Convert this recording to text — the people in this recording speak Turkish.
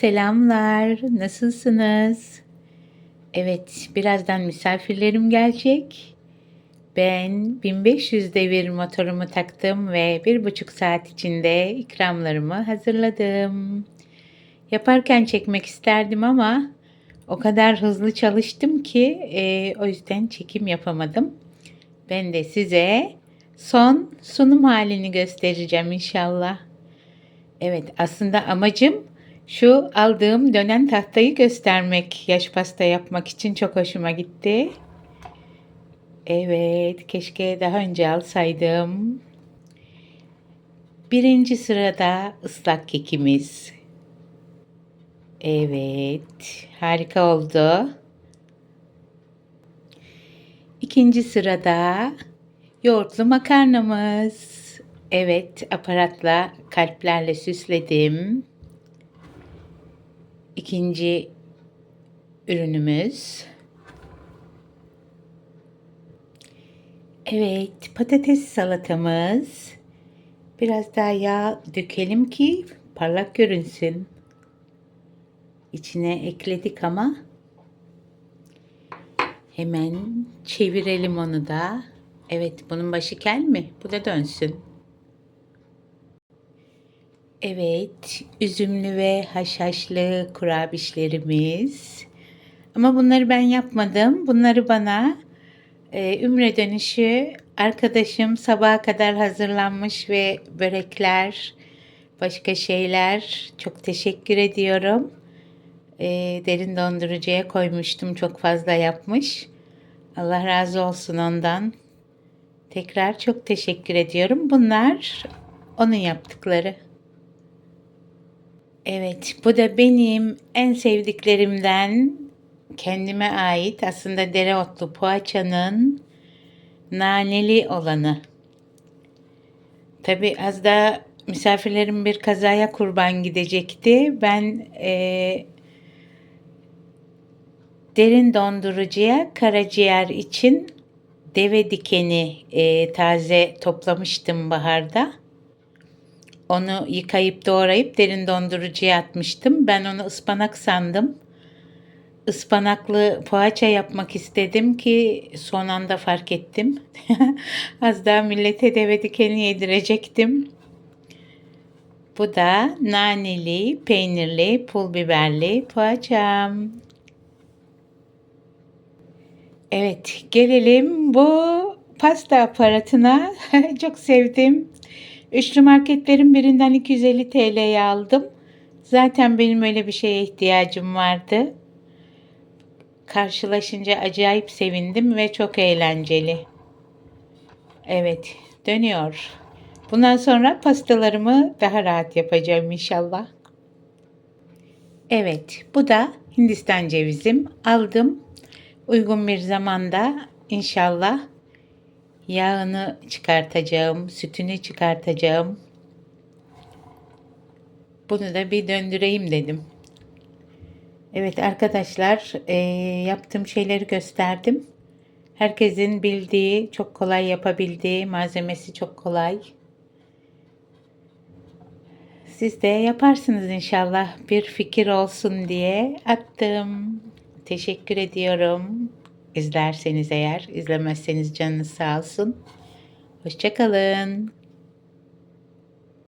Selamlar, nasılsınız? Evet, birazdan misafirlerim gelecek. Ben 1500 devir motorumu taktım ve bir buçuk saat içinde ikramlarımı hazırladım. Yaparken çekmek isterdim ama o kadar hızlı çalıştım ki e, o yüzden çekim yapamadım. Ben de size son sunum halini göstereceğim inşallah. Evet, aslında amacım şu aldığım dönen tahtayı göstermek. Yaş pasta yapmak için çok hoşuma gitti. Evet, keşke daha önce alsaydım. Birinci sırada ıslak kekimiz. Evet, harika oldu. İkinci sırada yoğurtlu makarnamız. Evet, aparatla kalplerle süsledim. İkinci ürünümüz. Evet, patates salatamız. Biraz daha yağ dökelim ki parlak görünsün. İçine ekledik ama hemen çevirelim onu da. Evet, bunun başı kel mi? Bu da dönsün. Evet, üzümlü ve haşhaşlı kurabişlerimiz. Ama bunları ben yapmadım. Bunları bana e, Ümre dönüşü arkadaşım sabaha kadar hazırlanmış ve börekler, başka şeyler. Çok teşekkür ediyorum. E, derin dondurucuya koymuştum. Çok fazla yapmış. Allah razı olsun ondan. Tekrar çok teşekkür ediyorum. Bunlar onun yaptıkları. Evet, bu da benim en sevdiklerimden kendime ait aslında dereotlu poğaçanın naneli olanı. Tabi az da misafirlerim bir kazaya kurban gidecekti. Ben e, derin dondurucuya karaciğer için deve dikeni e, taze toplamıştım baharda. Onu yıkayıp doğrayıp derin dondurucuya atmıştım. Ben onu ıspanak sandım. Ispanaklı poğaça yapmak istedim ki son anda fark ettim. Az daha millete deve dikeni yedirecektim. Bu da naneli, peynirli, pul biberli poğaçam. Evet, gelelim bu pasta aparatına. Çok sevdim. Üçlü marketlerin birinden 250 TL'ye aldım. Zaten benim öyle bir şeye ihtiyacım vardı. Karşılaşınca acayip sevindim ve çok eğlenceli. Evet, dönüyor. Bundan sonra pastalarımı daha rahat yapacağım inşallah. Evet, bu da Hindistan cevizim. Aldım. Uygun bir zamanda inşallah yağını çıkartacağım, sütünü çıkartacağım. Bunu da bir döndüreyim dedim. Evet arkadaşlar e, yaptığım şeyleri gösterdim. Herkesin bildiği, çok kolay yapabildiği, malzemesi çok kolay. Siz de yaparsınız inşallah bir fikir olsun diye attım. Teşekkür ediyorum. İzlerseniz eğer, izlemezseniz canınız sağ olsun. Hoşçakalın.